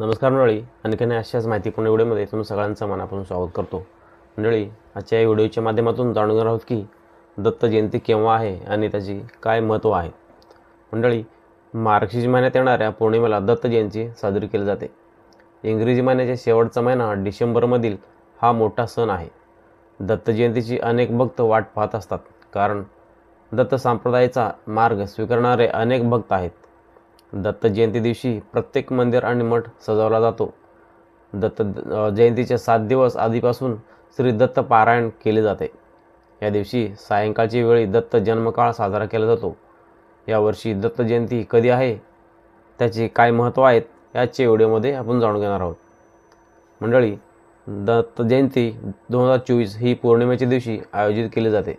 नमस्कार मंडळी आणखीन अशाच माहितीपूर्ण व्हिडिओमध्ये तुम्ही सगळ्यांचं मनापासून स्वागत करतो. मंडळी आजच्या या व्हिडिओच्या माध्यमातून जाणून घेणार आहोत की दत्त जयंती केव्हा आहे आणि त्याची काय महत्त्व आहे? मंडळी मार्गशीर्ष महिन्यात येणाऱ्या पौर्णिमेला दत्त जयंती साजरी केली जाते. इंग्रजी महिन्याच्या शेवटचा महिना डिसेंबरमधील हा मोठा सण आहे. दत्त जयंतीची अनेक भक्त वाट पाहत असतात कारण दत्त संप्रदायाचा मार्ग स्वीकारणारे अनेक भक्त आहेत. दत्त जयंती दिवशी प्रत्येक मंदिर आणि मठ सजवला जातो. दत्त जयंतीचे सात दिवस आधीपासून श्री दत्त पारायण केले जाते. या दिवशी सायंकाळची वेळी दत्त जन्मकाळ साजरा केला जातो. यावर्षी दत्त जयंती कधी आहे? त्याचे काय महत्त्व आहेत? याचे व्हिडिओमध्ये आपण जाणून घेणार आहोत. मंडळी दत्त जयंती दोन हजार चोवीस ही पौर्णिमेच्या दिवशी आयोजित केली जाते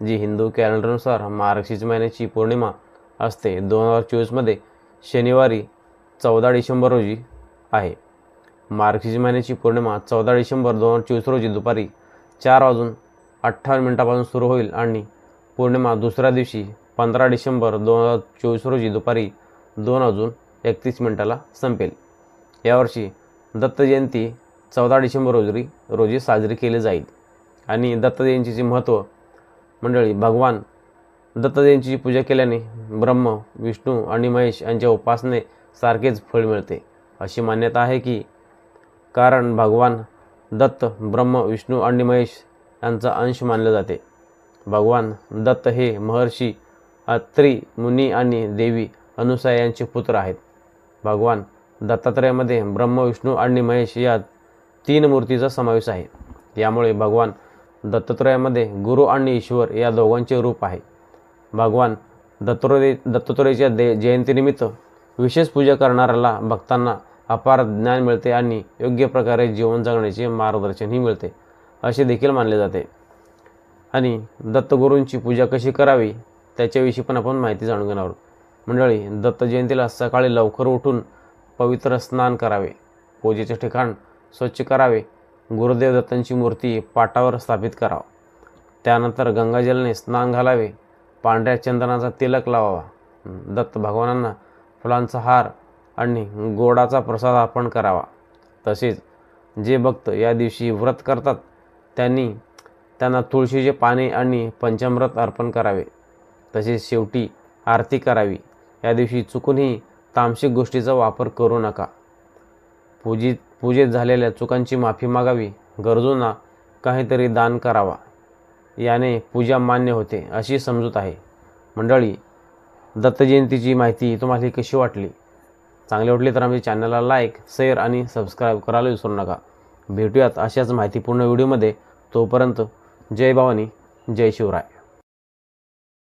जी हिंदू कॅलेंडरनुसार मार्गशीर्ष महिन्याची पौर्णिमा असते. दोन हजार चोवीसमध्ये शनिवारी चौदा डिसेंबर रोजी आहे. मार्गशीर्ष महिन्याची पौर्णिमा चौदा डिसेंबर दोन हजार चोवीस रोजी दुपारी चार वाजून अठ्ठावन्न मिनिटापासून सुरू होईल आणि पौर्णिमा दुसऱ्या दिवशी पंधरा डिसेंबर दोन हजार चोवीस रोजी दुपारी दोन वाजून एकतीस मिनिटाला संपेल. यावर्षी दत्त जयंती चौदा डिसेंबर रोजी रोजी साजरी केली जाईल. आणि दत्त जयंतीचे महत्त्व मंडळी भगवान दत्तदेवींची पूजा केल्याने ब्रह्म विष्णू आणि महेश यांच्या उपासने सारखेच फळ मिळते. अशी मान्यता आहे की कारण भगवान दत्त ब्रह्म विष्णू आणि महेश यांचा अंश मानले जाते. भगवान दत्त हे महर्षी अत्री मुनी आणि देवी अनुसा यांचे पुत्र आहेत. भगवान दत्तात्रयामध्ये ब्रह्म विष्णू आणि महेश या तीन मूर्तीचा समावेश आहे. यामुळे भगवान दत्तात्रयामध्ये गुरु आणि ईश्वर या दोघांचे रूप आहे. भगवान दत्तोरे दत्तात्रयाच्या दे जयंतीनिमित्त विशेष पूजा करणाऱ्याला भक्तांना अपार ज्ञान मिळते आणि योग्य प्रकारे जीवन जगण्याचे मार्गदर्शनही मिळते असे देखील मानले जाते. आणि दत्तगुरूंची पूजा कशी करावी त्याच्याविषयी पण आपण माहिती जाणून घेणार आहोत. मंडळी दत्त जयंतीला सकाळी लवकर उठून पवित्र स्नान करावे पूजेचे ठिकाण स्वच्छ करावे गुरुदेव दत्तांची मूर्ती पाटावर स्थापित करावं. त्यानंतर गंगाजलने स्नान घालावे पांढऱ्या चंदनाचा तिलक लावावा. दत्त भगवानांना फुलांचा हार आणि गोडाचा प्रसाद अर्पण करावा. तसेच जे भक्त या दिवशी व्रत करतात त्यांनी त्यांना तुळशीचे पाने आणि पंचामृत अर्पण करावे. तसेच शेवटी आरती करावी. या दिवशी चुकूनही तामसिक गोष्टीचा वापर करू नका. पूजित पूजेत झालेल्या चुकांची माफी मागावी. गरजूंना काहीतरी दान करावा. याने पूजा मान्य होते अशी समजूत आहे. मंडळी दत्तजयंतीची माहिती तुम्हाला कशी वाटली? चांगली वाटली तर आमच्या चॅनलला लाईक शेअर आणि सबस्क्राईब करायला विसरू नका. भेटूयात अशाच माहितीपूर्ण व्हिडिओमध्ये तोपर्यंत जय भवानी जय शिवराय.